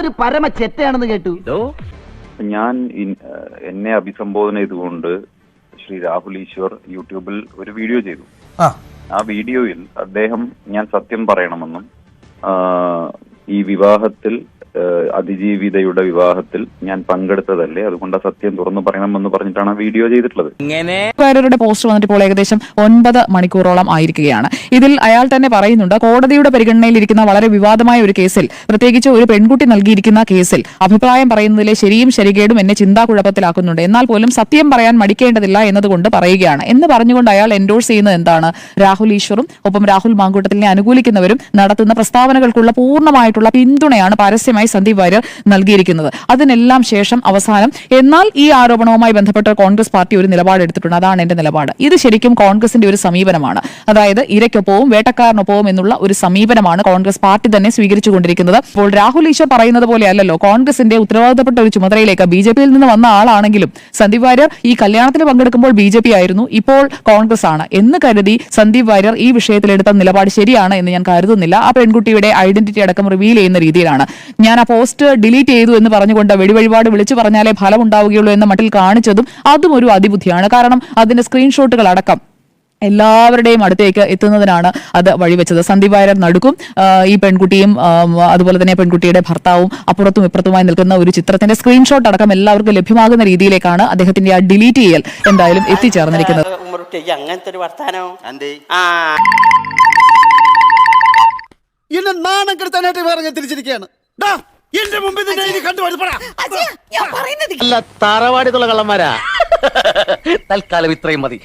ആളൊരു പരമ ചെറ്റയാണെന്ന് കേട്ടു. ഞാൻ എന്നെ അഭിസംബോധന ചെയ്തുകൊണ്ട് ശ്രീ രാഹുൽ ഈശ്വർ യൂട്യൂബിൽ ഒരു വീഡിയോ ചെയ്തു. ആ. ആ വീഡിയോയിൽ അദ്ദേഹം ഞാൻ സത്യം പറയണമെന്നും ഈ വിവാഹത്തിൽ അതിജീവിതയുടെ വിവാഹത്തിൽ ഞാൻ പങ്കെടുത്തതല്ലേ? അതുകൊണ്ട് സത്യം തുറന്നു പറയണമെന്ന് പറഞ്ഞിട്ടാണ് ആ വീഡിയോ ചെയ്തിട്ടുള്ളത്. ഇങ്ങനെ പോസ്റ്റ് വന്നിട്ട് ഇപ്പോൾ ഏകദേശം ഒൻപത് മണിക്കൂറോളം ആയിരിക്കുകയാണ്. ഇതിൽ അയാൾ തന്നെ പറയുന്നുണ്ട് കോടതിയുടെ പരിഗണനയിലിരിക്കുന്ന വളരെ വിവാദമായ ഒരു കേസിൽ പ്രത്യേകിച്ച് ഒരു പെൺകുട്ടി നൽകിയിരിക്കുന്ന കേസിൽ അഭിപ്രായം പറയുന്നതിലെ ശരിയും ശരികേടും എന്നെ ചിന്താ കുഴപ്പത്തിലാക്കുന്നുണ്ട് എന്നാൽ പോലും സത്യം പറയാൻ മടിക്കേണ്ടതില്ല എന്നതുകൊണ്ട് പറയുകയാണ്. എന്ന് പറഞ്ഞുകൊണ്ട് അയാൾ എൻഡോഴ്സ് ചെയ്യുന്നത് എന്താണ്? രാഹുൽ ഈശ്വറും ഒപ്പം രാഹുൽ മാങ്കൂട്ടത്തിനെ അനുകൂലിക്കുന്നവരും നടത്തുന്ന പ്രസ്താവനകൾക്കുള്ള പൂർണമായിട്ടുള്ള പിന്തുണയാണ് പരസ്യമായി സന്ദീപ് വാര്യർ നൽകിയിരിക്കുന്നത്. അതിനെല്ലാം ശേഷം അവസാനം എന്നാൽ ഈ ആരോപണവുമായി ബന്ധപ്പെട്ട കോൺഗ്രസ് പാർട്ടി ഒരു നിലപാടെടുത്തിട്ടുണ്ട്. അതാണ് എന്റെ നിലപാട്. ഇത് ശരിക്കും കോൺഗ്രസിന്റെ ഒരു സമീപനമാണ്. അതായത് ഇരയ്ക്കൊപ്പവും വേട്ടക്കാരനൊപ്പവും എന്നുള്ള ഒരു സമീപനമാണ് കോൺഗ്രസ് പാർട്ടി തന്നെ സ്വീകരിച്ചുകൊണ്ടിരിക്കുന്നത്. അപ്പോൾ രാഹുൽ ഈശ്വർ പറയുന്നത് പോലെ അല്ലല്ലോ കോൺഗ്രസിന്റെ ഉത്തരവാദിത്തപ്പെട്ട ഒരു ചുമതലയിലേക്ക് ബി ജെ പിയിൽ നിന്ന് വന്ന ആളാണെങ്കിലും സന്ദീപ് വാര്യർ ഈ കല്യാണത്തിന് പങ്കെടുക്കുമ്പോൾ ബി ജെ പി ആയിരുന്നു ഇപ്പോൾ കോൺഗ്രസ് ആണ്. എന്ന് കരുതി സന്ദീപ് വാര്യർ ഈ വിഷയത്തിൽ എടുത്ത നിലപാട് ശരിയാണ് എന്ന് ഞാൻ കരുതുന്നില്ല. ആ പെൺകുട്ടിയുടെ ഐഡന്റിറ്റി അടക്കം റിവീൽ ചെയ്യുന്ന രീതിയിലാണ്. ഞാൻ ആ പോസ്റ്റ് ഡിലീറ്റ് ചെയ്തു എന്ന് പറഞ്ഞുകൊണ്ട് വെടിവഴിപാട് വിളിച്ചു പറഞ്ഞാലേ ഫലം ഉണ്ടാവുകയുള്ളൂ എന്ന മട്ടിൽ കാണിച്ചതും അതും ഒരു അതിബുദ്ധിയാണ്. കാരണം അതിന്റെ സ്ക്രീൻഷോട്ടുകൾ അടക്കം എല്ലാവരുടെയും അടുത്തേക്ക് എത്തുന്നതിനാണ് അത് വഴിവെച്ചത്. സന്ദീപ് വാര്യർ നടുക്കും ഈ പെൺകുട്ടിയും അതുപോലെ തന്നെ പെൺകുട്ടിയുടെ ഭർത്താവും അപ്പുറത്തും ഇപ്പുറത്തുമായി നിൽക്കുന്ന ഒരു ചിത്രത്തിന്റെ സ്ക്രീൻഷോട്ട് അടക്കം എല്ലാവർക്കും ലഭ്യമാകുന്ന രീതിയിലേക്കാണ് അദ്ദേഹത്തിന്റെ ആ ഡിലീറ്റ് ചെയ്യൽ എന്തായാലും എത്തിച്ചേർന്നിരിക്കുന്നത്. അങ്ങനത്തെ ഒരു വർത്താനം. ആ. എന്നെ നാണം കെടുത്താനായിട്ട് പറഞ്ഞ് തിരിച്ചിരിക്കുകയാണ്. എന്റെ മുമ്പിൽ നിന്നെ ഇനി അല്ല താറവാടിത്തുള്ള കള്ളന്മാരാ. തൽക്കാലം ഇത്രയും മതി.